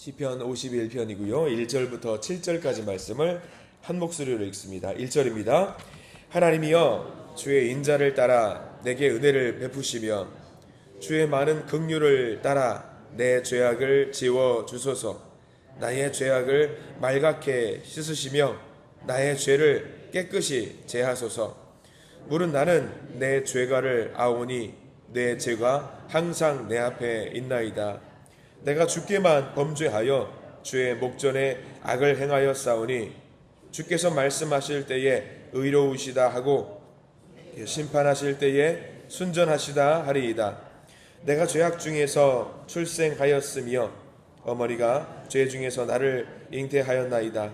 시편 51편이고요. 1절부터 7절까지 말씀을 한 목소리로 읽습니다. 1절입니다. 하나님이여 주의 인자를 따라 내게 은혜를 베푸시며 주의 많은 긍휼을 따라 내 죄악을 지워 주소서. 나의 죄악을 말갛게 씻으시며 나의 죄를 깨끗이 제하소서. 물은 나는 내 죄가를 아오니 내 죄가 항상 내 앞에 있나이다. 내가 주께만 범죄하여 주의 목전에 악을 행하여 싸우니 주께서 말씀하실 때에 의로우시다 하고 심판하실 때에 순전하시다 하리이다. 내가 죄악 중에서 출생하였으며 어머니가 죄 중에서 나를 잉태하였나이다.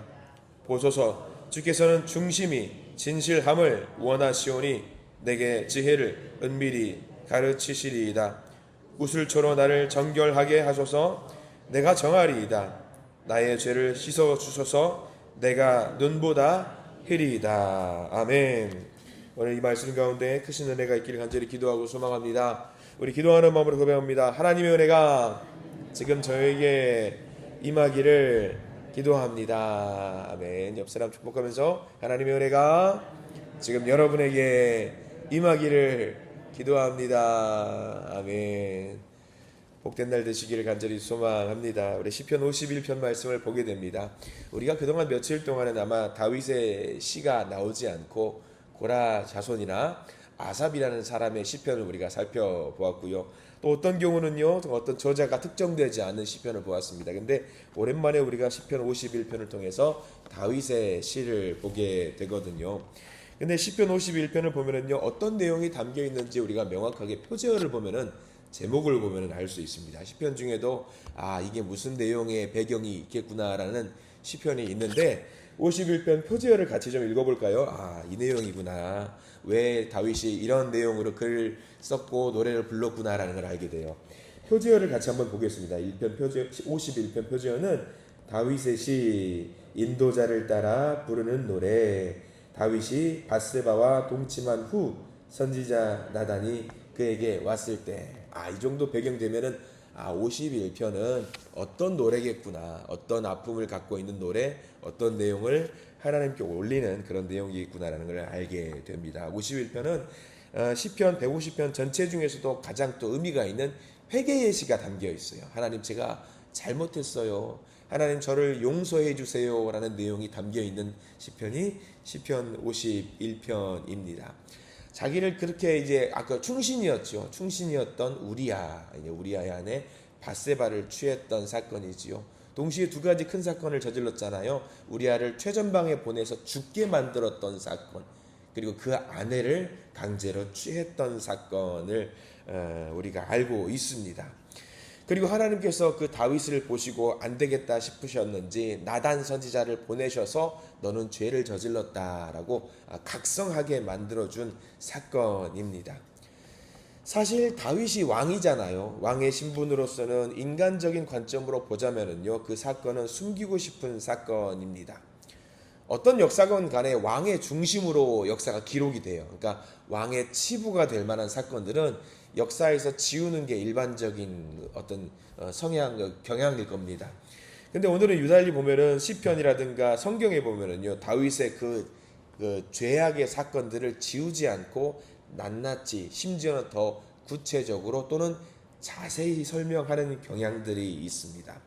보소서 주께서는 중심이 진실함을 원하시오니 내게 지혜를 은밀히 가르치시리이다. 구슬초로 나를 정결하게 하소서 내가 정하리이다. 나의 죄를 씻어 주소서 내가 눈보다 희리이다. 아멘. 오늘 이 말씀 가운데 크신 은혜가 있기를 간절히 기도하고 소망합니다. 우리 기도하는 마음으로 고백합니다. 하나님의 은혜가 지금 저에게 임하기를 기도합니다. 아멘. 옆 사람 축복하면서 하나님의 은혜가 지금 여러분에게 임하기를 기도합니다. 아멘. 복된 날 되시기를 간절히 소망합니다. 우리 시편 51편 말씀을 보게 됩니다. 우리가 그동안 며칠 동안은 아마 다윗의 시가 나오지 않고 고라 자손이나 아삽이라는 사람의 시편을 우리가 살펴보았고요. 또 어떤 경우는요, 어떤 저자가 특정되지 않은 시편을 보았습니다. 근데 오랜만에 우리가 시편 51편을 통해서 다윗의 시를 보게 되거든요. 근데 시편 51편을 보면은요 어떤 내용이 담겨 있는지 우리가 명확하게 표제어를 보면은 제목을 보면은 알 수 있습니다. 시편 중에도 아 이게 무슨 내용의 배경이 있겠구나라는 시편이 있는데 51편 표제어를 같이 좀 읽어볼까요? 아 이 내용이구나. 왜 다윗이 이런 내용으로 글을 썼고 노래를 불렀구나라는 걸 알게 돼요. 표제어를 같이 한번 보겠습니다. 1편 표제 51편 표제어는 다윗의 시 인도자를 따라 부르는 노래 다윗이 바세바와 동침한 후 선지자 나단이 그에게 왔을 때, 아, 이 정도 배경 되면은, 아, 51편은 어떤 노래겠구나, 어떤 아픔을 갖고 있는 노래, 어떤 내용을 하나님께 올리는 그런 내용이겠구나라는 걸 알게 됩니다. 51편은 어, 시편 150편 전체 중에서도 가장 또 의미가 있는 회개의 시가 담겨 있어요. 하나님 제가 잘못했어요. 하나님 저를 용서해 주세요라는 내용이 담겨 있는 시편이 시편 51편입니다. 자기를 그렇게 이제 아까 충신이었죠. 충신이었던 우리야 이제 우리아의 안에 바세바를 취했던 사건이지요. 동시에 두 가지 큰 사건을 저질렀잖아요. 우리아를 최전방에 보내서 죽게 만들었던 사건. 그리고 그 아내를 강제로 취했던 사건을 어, 우리가 알고 있습니다. 그리고 하나님께서 그 다윗을 보시고 안 되겠다 싶으셨는지 나단 선지자를 보내셔서 너는 죄를 저질렀다라고 각성하게 만들어준 사건입니다. 사실 다윗이 왕이잖아요. 왕의 신분으로서는 인간적인 관점으로 보자면은요, 그 사건은 숨기고 싶은 사건입니다. 어떤 역사건 간에 왕의 중심으로 역사가 기록이 돼요. 그러니까 왕의 치부가 될 만한 사건들은 역사에서 지우는 게 일반적인 어떤 어, 성향 경향일 겁니다. 근데 오늘은 유달리 보면은 시편이라든가 성경에 보면은요 다윗의 그, 그 죄악의 사건들을 지우지 않고 낱낱이 심지어는 더 구체적으로 또는 자세히 설명하는 경향들이 있습니다.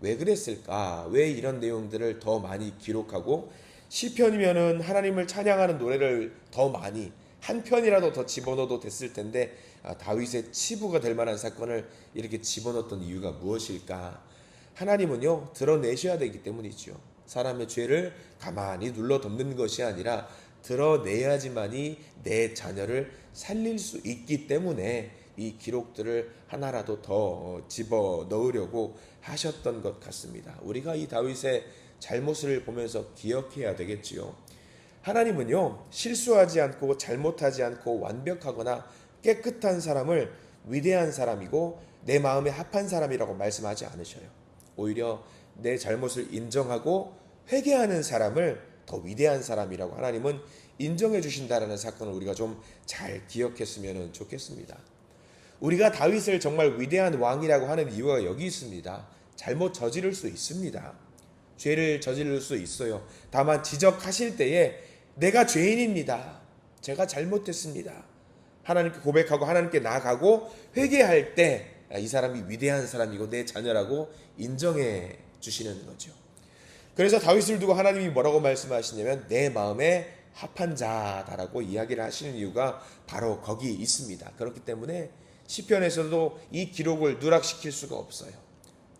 왜 그랬을까? 왜 이런 내용들을 더 많이 기록하고 시편이면은 하나님을 찬양하는 노래를 더 많이 한 편이라도 더 집어넣어도 됐을 텐데 아, 다윗의 치부가 될 만한 사건을 이렇게 집어넣었던 이유가 무엇일까? 하나님은요 드러내셔야 되기 때문이죠. 사람의 죄를 가만히 눌러 덮는 것이 아니라 드러내야지만이 내 자녀를 살릴 수 있기 때문에 이 기록들을 하나라도 더 집어 넣으려고 하셨던 것 같습니다. 우리가 이 다윗의 잘못을 보면서 기억해야 되겠지요. 하나님은요, 실수하지 않고 잘못하지 않고 완벽하거나 깨끗한 사람을 위대한 사람이고 내 마음에 합한 사람이라고 말씀하지 않으셔요. 오히려 내 잘못을 인정하고 회개하는 사람을 더 위대한 사람이라고 하나님은 인정해 주신다라는 사건을 우리가 좀 잘 기억했으면 좋겠습니다. 우리가 다윗을 정말 위대한 왕이라고 하는 이유가 여기 있습니다. 잘못 저지를 수 있습니다. 죄를 저지를 수 있어요. 다만 지적하실 때에 내가 죄인입니다. 제가 잘못했습니다. 하나님께 고백하고 하나님께 나아가고 회개할 때 이 사람이 위대한 사람이고 내 자녀라고 인정해 주시는 거죠. 그래서 다윗을 두고 하나님이 뭐라고 말씀하시냐면 내 마음에 합한 자다라고 이야기를 하시는 이유가 바로 거기 있습니다. 그렇기 때문에 시편에서도 이 기록을 누락시킬 수가 없어요.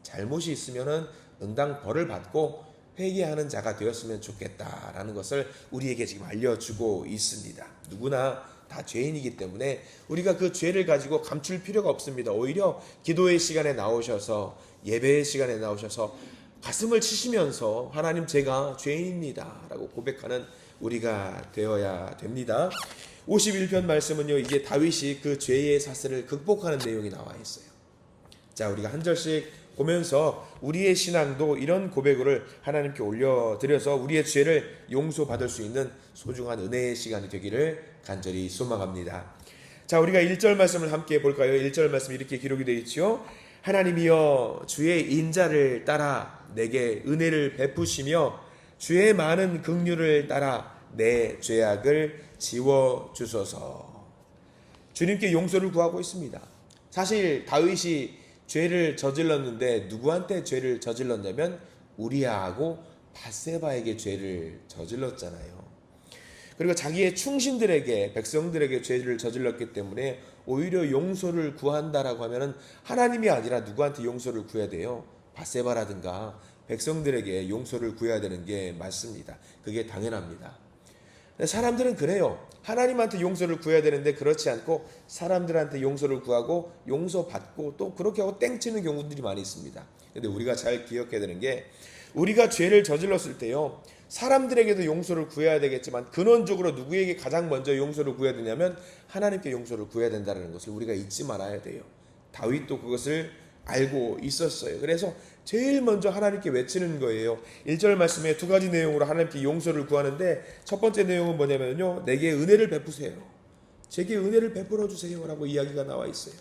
잘못이 있으면은 응당 벌을 받고 회개하는 자가 되었으면 좋겠다라는 것을 우리에게 지금 알려주고 있습니다. 누구나 다 죄인이기 때문에 우리가 그 죄를 가지고 감출 필요가 없습니다. 오히려 기도의 시간에 나오셔서 예배의 시간에 나오셔서 가슴을 치시면서 하나님 제가 죄인입니다라고 고백하는 우리가 되어야 됩니다. 51편 말씀은요. 이게 다윗이 그 죄의 사슬을 극복하는 내용이 나와 있어요. 자, 우리가 한 절씩 보면서 우리의 신앙도 이런 고백을 하나님께 올려드려서 우리의 죄를 용서받을 수 있는 소중한 은혜의 시간이 되기를 간절히 소망합니다. 자, 우리가 1절 말씀을 함께 볼까요? 1절 말씀 이렇게 기록이 되어 있죠. 하나님이여 주의 인자를 따라 내게 은혜를 베푸시며 주의 많은 긍휼을 따라 내 죄악을 지워 주소서. 주님께 용서를 구하고 있습니다. 사실 다윗이 죄를 저질렀는데 누구한테 죄를 저질렀냐면 우리아하고 바세바에게 죄를 저질렀잖아요. 그리고 자기의 충신들에게 백성들에게 죄를 저질렀기 때문에 오히려 용서를 구한다라고 하면은 하나님이 아니라 누구한테 용서를 구해야 돼요? 바세바라든가 백성들에게 용서를 구해야 되는 게 맞습니다. 그게 당연합니다. 사람들은 그래요. 하나님한테 용서를 구해야 되는데 그렇지 않고 사람들한테 용서를 구하고 용서받고 또 그렇게 하고 땡치는 경우들이 많이 있습니다. 근데 우리가 잘 기억해야 되는 게 우리가 죄를 저질렀을 때요. 사람들에게도 용서를 구해야 되겠지만 근원적으로 누구에게 가장 먼저 용서를 구해야 되냐면 하나님께 용서를 구해야 된다는 것을 우리가 잊지 말아야 돼요. 다윗도 그것을 알고 있었어요. 그래서 제일 먼저 하나님께 외치는 거예요. 1절 말씀에 두 가지 내용으로 하나님께 용서를 구하는데 첫 번째 내용은 뭐냐면요. 내게 은혜를 베푸세요. 제게 은혜를 베풀어 주세요라고 이야기가 나와 있어요.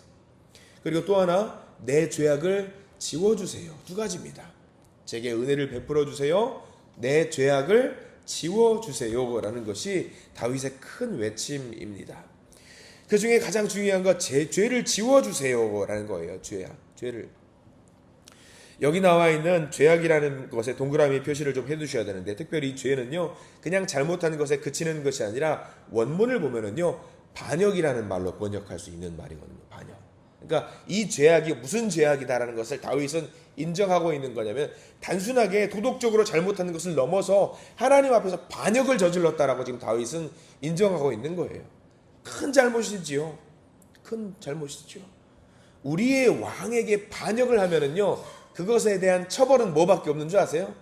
그리고 또 하나 내 죄악을 지워 주세요. 두 가지입니다. 제게 은혜를 베풀어 주세요. 내 죄악을 지워 주세요라는 것이 다윗의 큰 외침입니다. 그 중에 가장 중요한 것, 제 죄를 지워 주세요라는 거예요. 죄악, 죄를. 여기 나와 있는 죄악이라는 것에 동그라미 표시를 좀 해두셔야 되는데, 특별히 이 죄는요, 그냥 잘못한 것에 그치는 것이 아니라 원문을 보면은요, 반역이라는 말로 번역할 수 있는 말이거든요. 반역. 그러니까 이 죄악이 무슨 죄악이다라는 것을 다윗은 인정하고 있는 거냐면 단순하게 도덕적으로 잘못하는 것을 넘어서 하나님 앞에서 반역을 저질렀다라고 지금 다윗은 인정하고 있는 거예요. 큰 잘못이지요. 큰 잘못이지요. 우리의 왕에게 반역을 하면은요, 그것에 대한 처벌은 뭐밖에 없는 줄 아세요?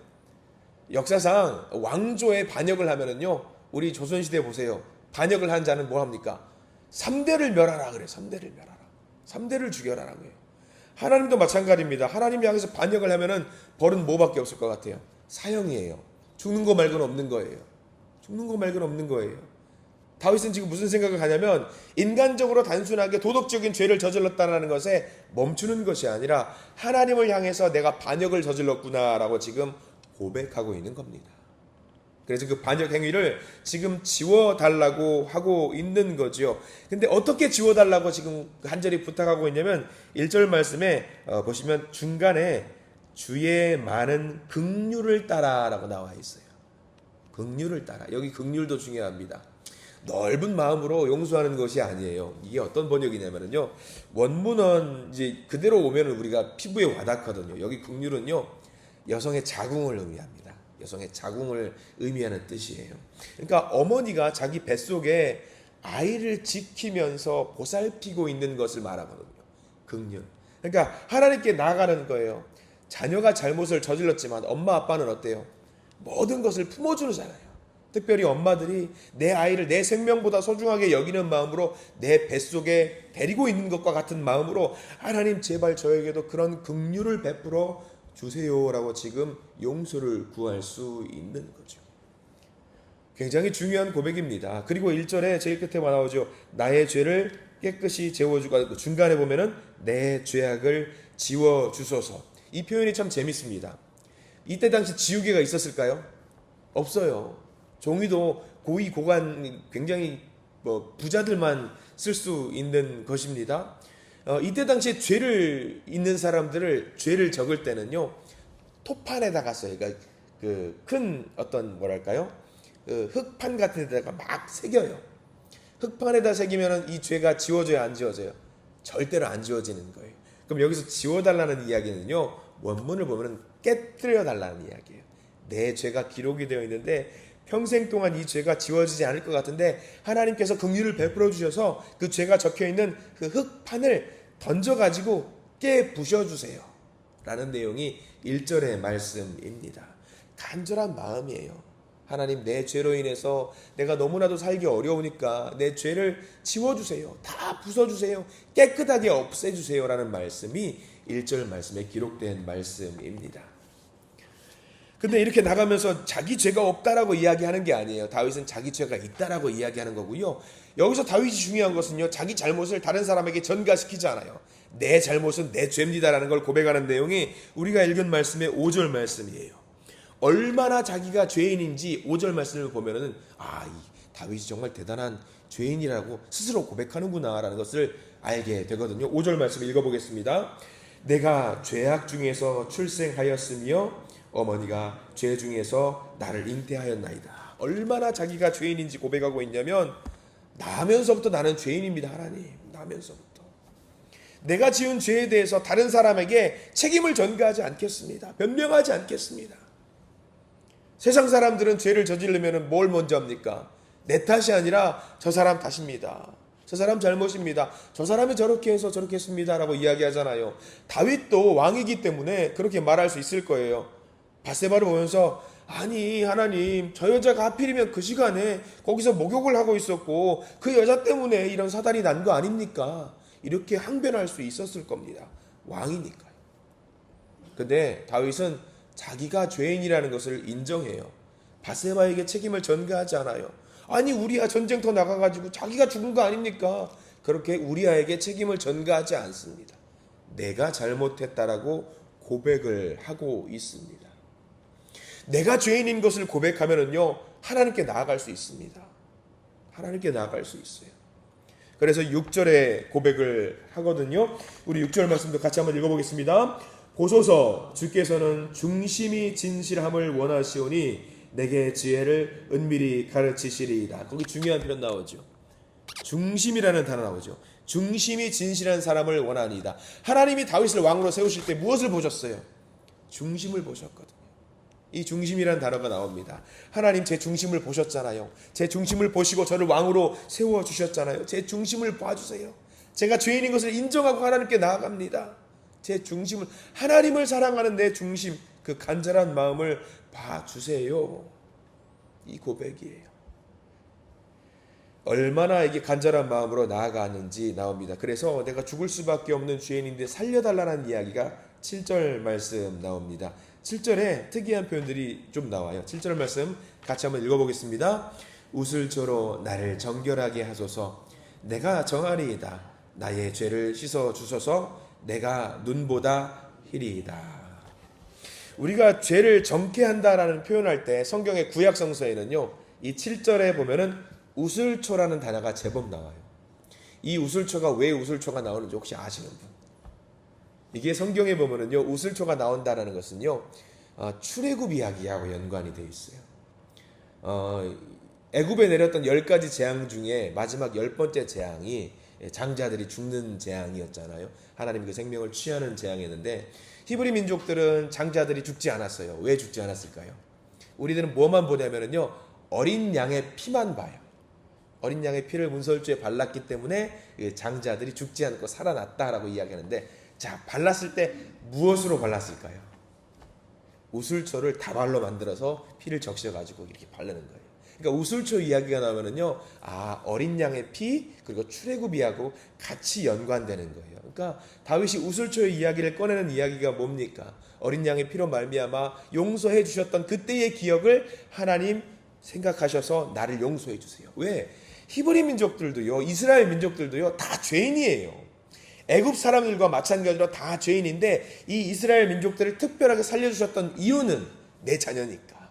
역사상 왕조에 반역을 하면은요, 우리 조선시대 보세요. 반역을 한 자는 뭐 합니까? 3대를 멸하라 그래. 3대를 멸하라. 3대를 죽여라라고 해요. 하나님도 마찬가지입니다. 하나님 향해서 반역을 하면은 벌은 뭐밖에 없을 것 같아요? 사형이에요. 죽는 거 말고는 없는 거예요. 죽는 거 말고는 없는 거예요. 다윗은 지금 무슨 생각을 하냐면 인간적으로 단순하게 도덕적인 죄를 저질렀다는 것에 멈추는 것이 아니라 하나님을 향해서 내가 반역을 저질렀구나라고 지금 고백하고 있는 겁니다. 그래서 그 반역 행위를 지금 지워달라고 하고 있는 거죠. 근데 어떻게 지워달라고 지금 한절이 부탁하고 있냐면 1절 말씀에 어, 보시면 중간에 주의 많은 극률을 따라라고 나와 있어요. 극률을 따라. 여기 극률도 중요합니다. 넓은 마음으로 용서하는 것이 아니에요. 이게 어떤 번역이냐면요. 원문은 이제 그대로 오면은 우리가 피부에 와닿거든요. 여기 극률은요. 여성의 자궁을 의미합니다. 여성의 자궁을 의미하는 뜻이에요. 그러니까 어머니가 자기 뱃속에 아이를 지키면서 보살피고 있는 것을 말하거든요. 극률. 그러니까 하나님께 나아가는 거예요. 자녀가 잘못을 저질렀지만 엄마 아빠는 어때요? 모든 것을 품어주잖아요. 특별히 엄마들이 내 아이를 내 생명보다 소중하게 여기는 마음으로 내 뱃속에 데리고 있는 것과 같은 마음으로 하나님 제발 저에게도 그런 긍휼을 베풀어 주세요라고 지금 용서를 구할 수 있는 거죠. 굉장히 중요한 고백입니다. 그리고 1절에 제일 끝에 나오죠. 나의 죄를 깨끗이 재워주고 중간에 보면은 내 죄악을 지워 주소서. 이 표현이 참 재밌습니다. 이때 당시 지우개가 있었을까요? 없어요. 종이도 고위 고관 굉장히 뭐 부자들만 쓸 수 있는 것입니다. 어, 이때 당시에 죄를 있는 사람들을 죄를 적을 때는요 토판에다가 써요. 그러니까 그 큰 어떤 뭐랄까요 그 흙판 같은 데다가 막 새겨요. 흙판에다 새기면은 이 죄가 지워져야 안 지워져요? 절대로 안 지워지는 거예요. 그럼 여기서 지워달라는 이야기는요 원문을 보면은 깨뜨려 달라는 이야기예요. 내 죄가 기록이 되어 있는데 평생 동안 이 죄가 지워지지 않을 것 같은데 하나님께서 긍휼을 베풀어 주셔서 그 죄가 적혀 있는 그 흙판을 던져 가지고 깨 부셔 주세요. 라는 내용이 1절의 말씀입니다. 간절한 마음이에요. 하나님 내 죄로 인해서 내가 너무나도 살기 어려우니까 내 죄를 지워주세요. 다 부숴주세요. 깨끗하게 없애주세요 라는 말씀이 1절 말씀에 기록된 말씀입니다. 근데 이렇게 나가면서 자기 죄가 없다라고 이야기하는 게 아니에요. 다윗은 자기 죄가 있다라고 이야기하는 거고요. 여기서 다윗이 중요한 것은요. 자기 잘못을 다른 사람에게 전가시키지 않아요. 내 잘못은 내 죄입니다라는 걸 고백하는 내용이 우리가 읽은 말씀의 5절 말씀이에요. 얼마나 자기가 죄인인지 5절 말씀을 보면은 아, 이 다윗이 정말 대단한 죄인이라고 스스로 고백하는구나라는 것을 알게 되거든요. 5절 말씀 읽어보겠습니다. 내가 죄악 중에서 출생하였으며 어머니가 죄 중에서 나를 잉태하였나이다. 얼마나 자기가 죄인인지 고백하고 있냐면 나면서부터 나는 죄인입니다, 하나님. 나면서부터. 내가 지은 죄에 대해서 다른 사람에게 책임을 전가하지 않겠습니다. 변명하지 않겠습니다. 세상 사람들은 죄를 저지르면 뭘 먼저 합니까? 내 탓이 아니라 저 사람 탓입니다. 저 사람 잘못입니다. 저 사람이 저렇게 해서 저렇게 했습니다라고 이야기하잖아요. 다윗도 왕이기 때문에 그렇게 말할 수 있을 거예요. 바세바를 보면서 아니 하나님 저 여자가 하필이면 그 시간에 거기서 목욕을 하고 있었고 그 여자 때문에 이런 사단이 난 거 아닙니까? 이렇게 항변할 수 있었을 겁니다. 왕이니까요. 근데 다윗은 자기가 죄인이라는 것을 인정해요. 바세바에게 책임을 전가하지 않아요. 아니 우리야 전쟁터 나가가지고 자기가 죽은 거 아닙니까? 그렇게 우리아에게 책임을 전가하지 않습니다. 내가 잘못했다라고 고백을 하고 있습니다. 내가 죄인인 것을 고백하면은요 하나님께 나아갈 수 있습니다. 하나님께 나아갈 수 있어요. 그래서 6절에 고백을 하거든요. 우리 6절 말씀도 같이 한번 읽어보겠습니다. 보소서 주께서는 중심이 진실함을 원하시오니 내게 지혜를 은밀히 가르치시리이다. 거기 중요한 표현 나오죠. 중심이라는 단어 나오죠. 중심이 진실한 사람을 원하니이다. 하나님이 다윗을 왕으로 세우실 때 무엇을 보셨어요? 중심을 보셨거든요. 이 중심이라는 단어가 나옵니다. 하나님 제 중심을 보셨잖아요. 제 중심을 보시고 저를 왕으로 세워 주셨잖아요. 제 중심을 봐주세요. 제가 죄인인 것을 인정하고 하나님께 나아갑니다. 제 중심을 하나님을 사랑하는 내 중심 그 간절한 마음을 봐주세요. 이 고백이에요. 얼마나 이게 간절한 마음으로 나아가는지 나옵니다. 그래서 내가 죽을 수밖에 없는 죄인인데 살려달라는 이야기가 7절 말씀 나옵니다. 7절에 특이한 표현들이 좀 나와요. 7절 말씀 같이 한번 읽어보겠습니다. 우슬초로 나를 정결하게 하소서 내가 정하리이다. 나의 죄를 씻어 주소서 내가 눈보다 희리이다. 우리가 죄를 정케 한다라는 표현할 때 성경의 구약 성서에는요. 이 7절에 보면은 우슬초라는 단어가 제법 나와요. 이 우슬초가 왜 우슬초가 나오는지 혹시 아시는 분? 이게 성경에 보면은요. 우슬초가 나온다라는 것은요. 어, 출애굽 이야기하고 연관이 되어 있어요. 어, 애굽에 내렸던 열 가지 재앙 중에 마지막 열 번째 재앙이 장자들이 죽는 재앙이었잖아요. 하나님 그 생명을 취하는 재앙이었는데 히브리 민족들은 장자들이 죽지 않았어요. 왜 죽지 않았을까요? 우리들은 뭐만 보냐면요. 어린 양의 피만 봐요. 어린 양의 피를 문설주에 발랐기 때문에 장자들이 죽지 않고 살아났다라고 이야기하는데 자, 발랐을 때 무엇으로 발랐을까요? 우슬초를 다발로 만들어서 피를 적셔 가지고 이렇게 바르는 거예요. 그러니까 우슬초 이야기가 나오면은요, 아 어린 양의 피 그리고 출애굽이하고 같이 연관되는 거예요. 그러니까 다윗이 우슬초의 이야기를 꺼내는 이야기가 뭡니까? 어린 양의 피로 말미암아 용서해 주셨던 그때의 기억을 하나님 생각하셔서 나를 용서해 주세요. 왜? 히브리 민족들도요, 이스라엘 민족들도요, 다 죄인이에요. 애굽 사람들과 마찬가지로 다 죄인인데 이 이스라엘 민족들을 특별하게 살려주셨던 이유는 내 자녀니까.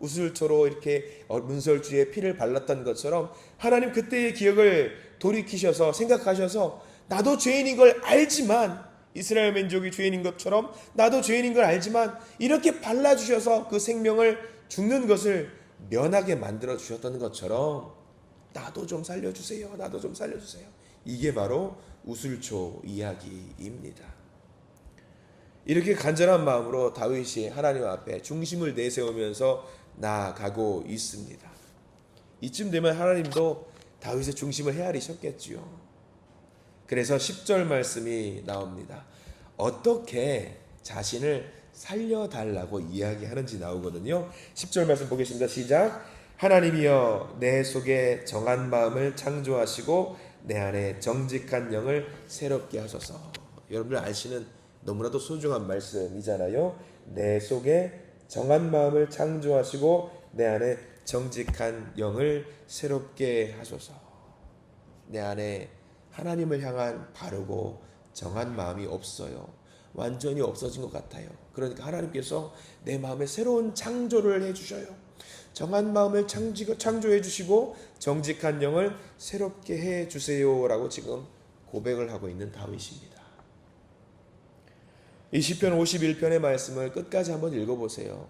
우슬초로 이렇게 어, 문설주에 피를 발랐던 것처럼 하나님 그때의 기억을 돌이키셔서 생각하셔서 나도 죄인인 걸 알지만 이스라엘 민족이 죄인인 것처럼 나도 죄인인 걸 알지만 이렇게 발라주셔서 그 생명을 죽는 것을 면하게 만들어 주셨던 것처럼 나도 좀 살려주세요. 나도 좀 살려주세요. 이게 바로 우슬초 이야기입니다. 이렇게 간절한 마음으로 다윗이 하나님 앞에 중심을 내세우면서 나아가고 있습니다. 이쯤 되면 하나님도 다윗의 중심을 헤아리셨겠지요. 그래서 10절 말씀이 나옵니다. 어떻게 자신을 살려달라고 이야기하는지 나오거든요. 10절 말씀 보겠습니다. 시작. 하나님이여 내 속에 정한 마음을 창조하시고 내 안에 정직한 영을 새롭게 하소서. 여러분들 아시는 너무나도 소중한 말씀이잖아요. 내 속에 정한 마음을 창조하시고 내 안에 정직한 영을 새롭게 하소서. 내 안에 하나님을 향한 바르고 정한 마음이 없어요. 완전히 없어진 것 같아요. 그러니까 하나님께서 내 마음에 새로운 창조를 해주셔요. 정한 마음을 창조해 주시고 정직한 영을 새롭게 해 주세요라고 지금 고백을 하고 있는 다윗입니다. 이 시편 51편의 말씀을 끝까지 한번 읽어 보세요.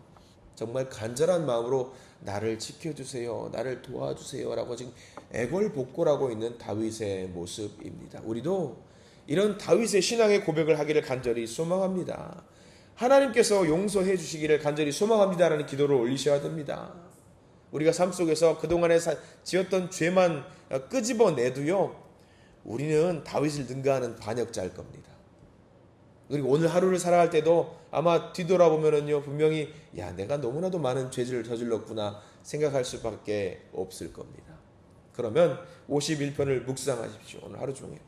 정말 간절한 마음으로 나를 지켜 주세요, 나를 도와주세요라고 지금 애걸복골하고 있는 다윗의 모습입니다. 우리도 이런 다윗의 신앙의 고백을 하기를 간절히 소망합니다. 하나님께서 용서해 주시기를 간절히 소망합니다라는 기도를 올리셔야 됩니다. 우리가 삶 속에서 그동안에 지었던 죄만 끄집어내도요, 우리는 다윗을 능가하는 반역자일 겁니다. 그리고 오늘 하루를 살아갈 때도 아마 뒤돌아보면은요, 분명히, 야, 내가 너무나도 많은 죄를 저질렀구나 생각할 수밖에 없을 겁니다. 그러면 51편을 묵상하십시오. 오늘 하루 종일.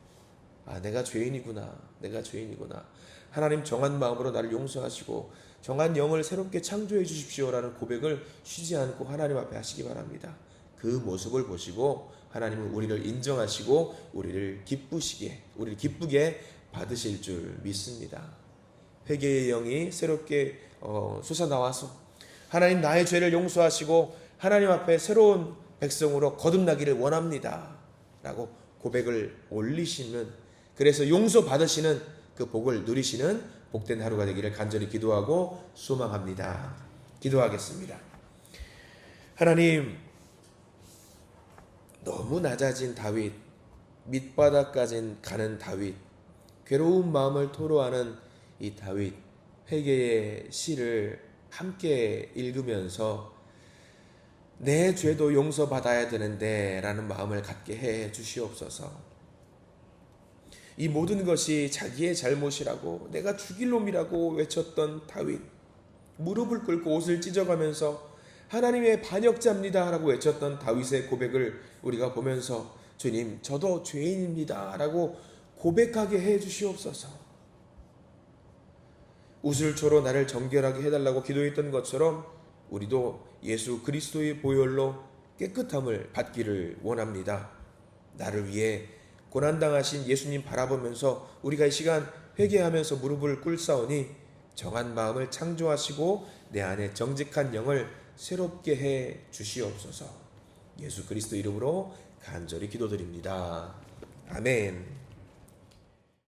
아, 내가 죄인이구나. 내가 죄인이구나. 하나님 정한 마음으로 나를 용서하시고 정한 영을 새롭게 창조해 주십시오라는 고백을 쉬지 않고 하나님 앞에 하시기 바랍니다. 그 모습을 보시고 하나님은 우리를 인정하시고 우리를 기쁘시게 우리를 기쁘게 받으실 줄 믿습니다. 회개의 영이 새롭게 어, 솟아 나와서 하나님 나의 죄를 용서하시고 하나님 앞에 새로운 백성으로 거듭나기를 원합니다. 라고 고백을 올리시는 그래서 용서 받으시는 그 복을 누리시는 복된 하루가 되기를 간절히 기도하고 소망합니다. 기도하겠습니다. 하나님 너무 낮아진 다윗 밑바닥까지 가는 다윗 괴로운 마음을 토로하는 이 다윗 회개의 시를 함께 읽으면서 내 죄도 용서받아야 되는데 라는 마음을 갖게 해 주시옵소서. 이 모든 것이 자기의 잘못이라고 내가 죽일 놈이라고 외쳤던 다윗 무릎을 꿇고 옷을 찢어가면서 하나님의 반역자입니다 라고 외쳤던 다윗의 고백을 우리가 보면서 주님 저도 죄인입니다 라고 고백하게 해 주시옵소서. 우슬초로 나를 정결하게 해달라고 기도했던 것처럼 우리도 예수 그리스도의 보혈로 깨끗함을 받기를 원합니다. 나를 위해 고난당하신 예수님 바라보면서 우리가 이 시간 회개하면서 무릎을 꿇사오니 정한 마음을 창조하시고 내 안에 정직한 영을 새롭게 해 주시옵소서. 예수 그리스도 이름으로 간절히 기도드립니다. 아멘.